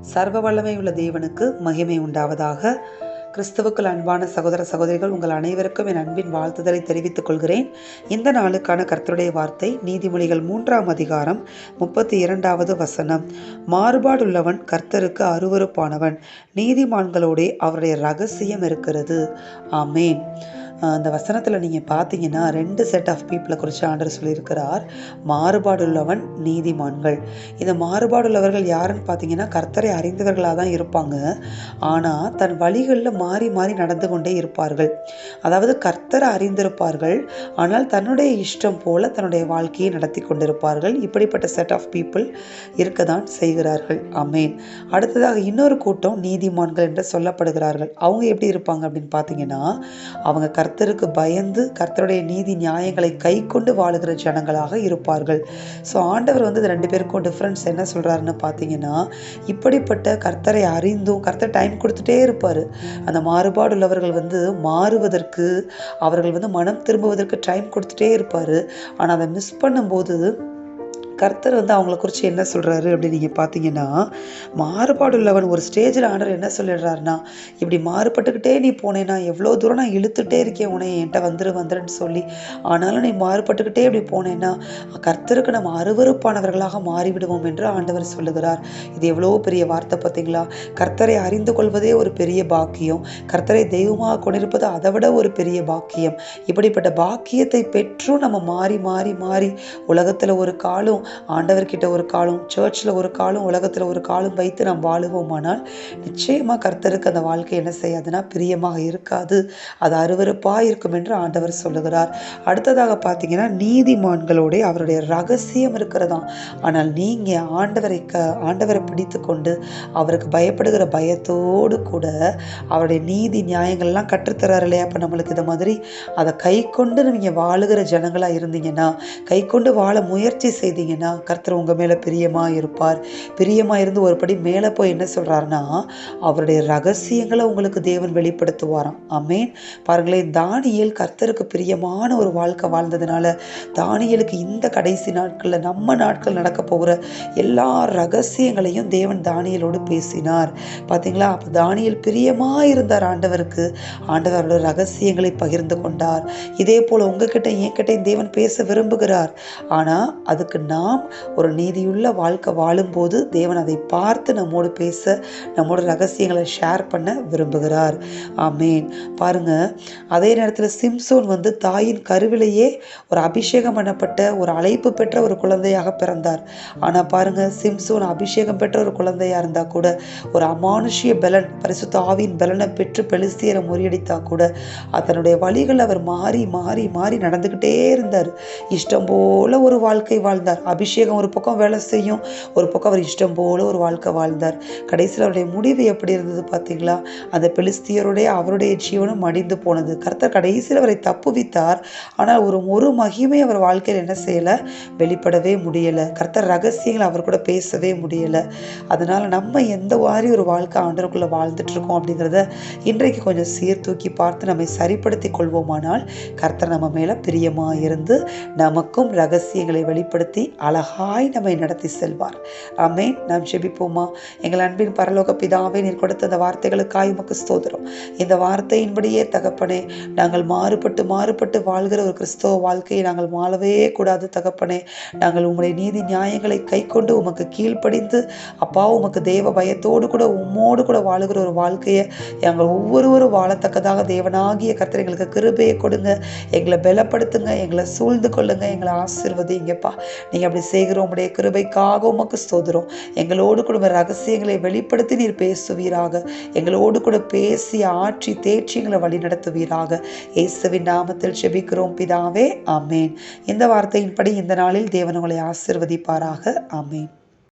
சர்வ வல்லமை உள்ள தேவனுக்கு மகிமை உண்டாவதாக. கிறிஸ்துவுக்குள் அன்பான சகோதர சகோதரிகள் உங்கள் அனைவருக்கும் என் அன்பின் வாழ்த்துதலை தெரிவித்துக் கொள்கிறேன். இந்த நாளுக்கான கர்த்தருடைய வார்த்தை நீதிமொழிகள் மூன்றாம் அதிகாரம் முப்பத்தி இரண்டாவது வசனம். மாறுபாடுள்ளவன் கர்த்தருக்கு அருவருப்பானவன் நீதிமான்களோடே அவருடைய ரகசியம் இருக்கிறது. ஆமேன். அந்த வசனத்தில் நீங்கள் பார்த்தீங்கன்னா ரெண்டு செட் ஆஃப் பீப்புளை குறித்து ஆண்டர் சொல்லியிருக்கிறார். மாறுபாடுள்ளவன் நீதிமான்கள். இந்த மாறுபாடுள்ளவர்கள் யாருன்னு பார்த்தீங்கன்னா கர்த்தரை அறிந்தவர்களாக தான் இருப்பாங்க. ஆனால் தன் வழிகளில் மாறி மாறி நடந்து கொண்டே இருப்பார்கள். அதாவது கர்த்தரை அறிந்திருப்பார்கள். ஆனால் தன்னுடைய இஷ்டம் போல தன்னுடைய வாழ்க்கையை நடத்தி கொண்டிருப்பார்கள். இப்படிப்பட்ட செட் ஆஃப் பீப்புள் இருக்க தான் செய்கிறார்கள். அமேன் அடுத்ததாக இன்னொரு கூட்டம் நீதிமான்கள் என்று சொல்லப்படுகிறார்கள். அவங்க எப்படி இருப்பாங்க அப்படின்னு பார்த்தீங்கன்னா அவங்க கர் கர்த்தருக்கு பயந்து கர்த்தருடைய நீதி நியாயங்களை கை கொண்டு வாழுகிற ஜனங்களாக இருப்பார்கள். ஸோ ஆண்டவர் வந்து இது ரெண்டு பேருக்கும் டிஃப்ரென்ஸ் என்ன சொல்கிறாருன்னு பார்த்தீங்கன்னா இப்படிப்பட்ட கர்த்தரை அறிந்தும் கர்த்தர் டைம் கொடுத்துட்டே இருப்பார். அந்த மாறுபாடு உள்ளவர்கள் வந்து மாறுவதற்கு அவர்கள் வந்து மனம் திரும்புவதற்கு டைம் கொடுத்துட்டே இருப்பார். ஆனால் அதை மிஸ் பண்ணும்போது கர்த்தர் வந்து அவங்கள குறித்து என்ன சொல்கிறாரு அப்படின்னு நீங்கள் பார்த்தீங்கன்னா மாறுபாடு உள்ளவன் ஒரு ஸ்டேஜில் ஆண்டர் என்ன சொல்லிடுறாருன்னா இப்படி மாறுபட்டுக்கிட்டே நீ போனேன்னா எவ்வளோ தூரம் நான் இழுத்துட்டே இருக்கேன் உனே என்கிட்ட வந்துரு வந்துருன்னு சொல்லி. ஆனாலும் நீ மாறுபட்டுக்கிட்டே இப்படி போனேன்னா கர்த்தருக்கு நம்ம அருவறுப்பானவர்களாக மாறிவிடுவோம் என்று ஆண்டவர் சொல்லுகிறார். இது எவ்வளோ பெரிய வார்த்தை பார்த்தீங்களா கர்த்தரை அறிந்து கொள்வதே ஒரு பெரிய பாக்கியம். கர்த்தரை தெய்வமாக கொண்டிருப்பது அதை விட ஒரு பெரிய பாக்கியம். இப்படிப்பட்ட பாக்கியத்தை பெற்றும் நம்ம மாறி மாறி மாறி உலகத்தில் ஒரு காலம் ஆண்டவர்கிட்ட ஒரு காலம் சர்ச்சில் ஒரு காலம் உலகத்தில் ஒரு காலம் வைத்து நாம் வாழுவோமானால் நிச்சயமாக கர்த்தருக்கு அந்த வாழ்க்கை என்ன செய்யாதுன்னா பிரியமாக இருக்காது. அது அருவறுப்பாக இருக்கும் என்று ஆண்டவர் சொல்லுகிறார். அடுத்ததாக பார்த்தீங்கன்னா நீதிமான்களோடைய அவருடைய ரகசியம் இருக்கிறதாம். ஆனால் நீங்கள் ஆண்டவரை க ஆண்டவரை பிடித்து கொண்டு அவருக்கு பயப்படுகிற பயத்தோடு கூட அவருடைய நீதி நியாயங்கள்லாம் கற்றுத்தரார் இல்லையா? அப்போ நம்மளுக்கு இதை மாதிரி அதை கை கொண்டு நீங்கள் வாழுகிற ஜனங்களாக இருந்தீங்கன்னா கை கொண்டு வாழ முயற்சி செய்தீங்கன்னா கர்த்தர் உங்கள் மேலே பிரியமாக இருப்பார். பிரியமாக இருந்து ஒரு படி மேலே போய் என்ன சொல்கிறாருன்னா அவருடைய ரகசியங்களை உங்களுக்கு தேவன் வெளிப்படுத்துவாராம். அமேன் பாருங்களேன் தானியல் கர்த்தருக்கு பிரியமான ஒரு வாழ்க்கை வாழ்ந்ததுனால தானியலுக்கு இந்த கடைசி நாட்களில் நம்ம நாட்கள் நடக்க போகிற எல்லா ரகசியங்களையும் தேவன் தானியலோடு பேசினார். பார்த்தீங்களா அப்போ தானியல் பிரியமாக இருந்தார் ஆண்டவருக்கு. ஆண்டவரோட ரகசியங்களை பகிர்ந்து கொண்டார். இதே போல் உங்ககிட்ட என்கிட்ட தேவன் பேச விரும்புகிறார். ஆனால் அதுக்கு நான் நாம் ஒரு நீதியுள்ள வாழ்க்கை வாழும்போது தேவன் அதை பார்த்து நம்மோடு பேச நம்மோட ரகசியங்களை ஷேர் பண்ண விரும்புகிறார். ஆமேன். பாருங்க அதே நேரத்தில் சிம்சோன் வந்து தாயின் கருவிலேயே ஒரு அபிஷேகம் பண்ணப்பட்ட ஒரு அழைப்பு பெற்ற ஒரு குழந்தையாக பிறந்தார். ஆனால் பாருங்க சிம்சோன் அபிஷேகம் பெற்ற ஒரு குழந்தையாக இருந்தால் கூட ஒரு அமானுஷிய பலன் பரிசுத்த ஆவியின் பலனை பெற்று பெலிஸ்தியரை முறியடித்தா கூட அதனுடைய வழிகள் அவர் மாறி மாறி மாறி நடந்துக்கிட்டே இருந்தார். இஷ்டம் போல ஒரு வாழ்க்கை வாழ்ந்தார். அபிஷேகம் ஒரு பக்கம் வேலை செய்யும் ஒரு பக்கம் அவர் இஷ்டம் போல ஒரு வாழ்க்கை வாழ்ந்தார். கடைசியில் அவருடைய முடிவு எப்படி இருந்தது பார்த்தீங்களா? அந்த பெலிஸ்தியருடைய அவருடைய ஜீவனம் மடிந்து போனது. கர்த்தர் கடைசியில் அவரை தப்புவித்தார் ஆனால் ஒரு ஒரு மகிமை அவர் வாழ்க்கையில் என்ன செய்யலை? வெளிப்படவே முடியலை. கர்த்தர் ரகசியங்கள் அவர் கூட பேசவே முடியலை. அதனால் நம்ம எந்த மாதிரி ஒரு வாழ்க்கை ஆண்டருக்குள்ளே வாழ்ந்துட்டு இருக்கோம் அப்படிங்கிறத இன்றைக்கு கொஞ்சம் சீர்தூக்கி பார்த்து நம்மை சரிப்படுத்தி கொள்வோமானால் கர்த்தர் நம்ம மேலே பிரியமாக இருந்து நமக்கும் ரகசியங்களை வெளிப்படுத்தி அழகாய் நம்மை நடத்தி செல்வார். ஆமேன். நாம் ஜெபிப்போமா? எங்கள் அன்பின் பரலோக பிதாவே நீர் கொடுத்த அந்த வார்த்தைகளுக்காய் உமக்கு ஸ்தோத்திரம். இந்த வார்த்தையின்படியே தகப்பனே நாங்கள் மாறுபட்டு மாறுபட்டு வாழ்கிற ஒரு கிறிஸ்தவ வாழ்க்கையை நாங்கள் வாழவே கூடாது தகப்பனே. நாங்கள் உங்களுடைய நீதி நியாயங்களை கை கொண்டு உமக்கு கீழ்ப்படிந்து அப்பா உமக்கு தேவ பயத்தோடு கூட உம்மோடு கூட வாழுகிற ஒரு வாழ்க்கையை எங்கள் ஒவ்வொருவரும் வாழத்தக்கதாக தேவனாகிய கர்த்தர் எங்களுக்கு கிருபையை கொடுங்க. எங்களை பலப்படுத்துங்க எங்களை சூழ்ந்து கொள்ளுங்க எங்களை ஆசிர்வதிங்கப்பா நீங்கள் அப்படி செய்கிற உங்களுடைய கிருபைக்காக உமக்கு ஸ்தோதிரம் எங்களோடு கூட ரகசியங்களை வெளிப்படுத்தி நீர் பேசுவீராக. எங்களோடு கூட பேசி ஆற்றி தேர்ச்சிங்களை வழி நடத்துவீராக. இயேசுவின் நாமத்தில் செபிக்கிறோம் பிதாவே. அமேன் இந்த வார்த்தையின்படி இந்த நாளில் தேவன் உங்களை ஆசிர்வதிப்பாராக. அமேன்